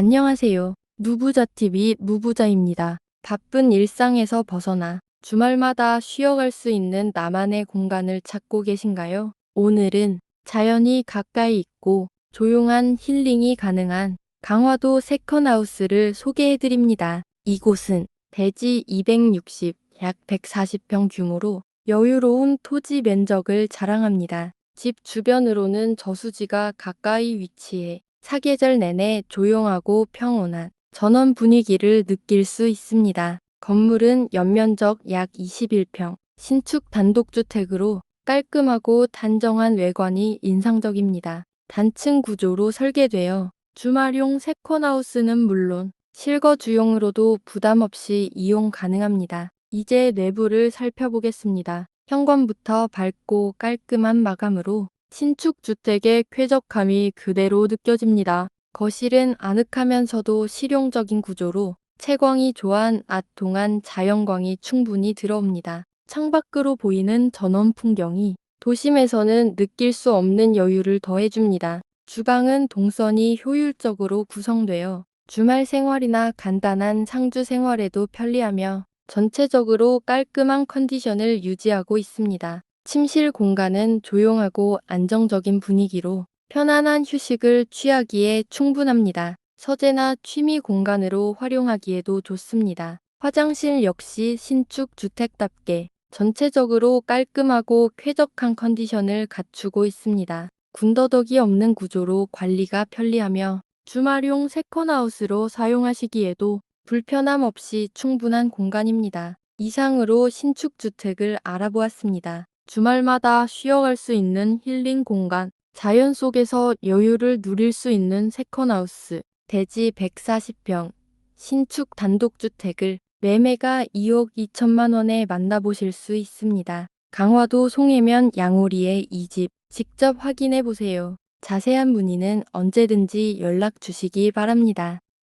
안녕하세요. 무부자TV 무부자입니다. 바쁜 일상에서 벗어나 주말마다 쉬어갈 수 있는 나만의 공간을 찾고 계신가요? 오늘은 자연이 가까이 있고 조용한 힐링이 가능한 강화도 세컨하우스를 소개해드립니다. 이곳은 대지 260, 약 140평 규모로 여유로운 토지 면적을 자랑합니다. 집 주변으로는 저수지가 가까이 위치해 사계절 내내 조용하고 평온한 전원 분위기를 느낄 수 있습니다. 건물은 연면적 약 21평, 신축 단독주택으로 깔끔하고 단정한 외관이 인상적입니다. 단층 구조로 설계되어 주말용 세컨하우스는 물론 실거주용으로도 부담 없이 이용 가능합니다. 이제 내부를 살펴보겠습니다. 현관부터 밝고 깔끔한 마감으로 신축 주택의 쾌적함이 그대로 느껴집니다. 거실은 아늑하면서도 실용적인 구조로 채광이 좋은 아통한 자연광이 충분히 들어옵니다. 창밖으로 보이는 전원 풍경이 도심에서는 느낄 수 없는 여유를 더해줍니다. 주방은 동선이 효율적으로 구성되어 주말 생활이나 간단한 상주 생활에도 편리하며 전체적으로 깔끔한 컨디션을 유지하고 있습니다. 침실 공간은 조용하고 안정적인 분위기로 편안한 휴식을 취하기에 충분합니다. 서재나 취미 공간으로 활용하기에도 좋습니다. 화장실 역시 신축 주택답게 전체적으로 깔끔하고 쾌적한 컨디션을 갖추고 있습니다. 군더더기 없는 구조로 관리가 편리하며 주말용 세컨하우스로 사용하시기에도 불편함 없이 충분한 공간입니다. 이상으로 신축 주택을 알아보았습니다. 주말마다 쉬어갈 수 있는 힐링 공간, 자연 속에서 여유를 누릴 수 있는 세컨하우스, 대지 140평, 신축 단독주택을 매매가 2억 2천만 원에 만나보실 수 있습니다. 강화도 송해면 양오리의 이 집 직접 확인해 보세요. 자세한 문의는 언제든지 연락 주시기 바랍니다.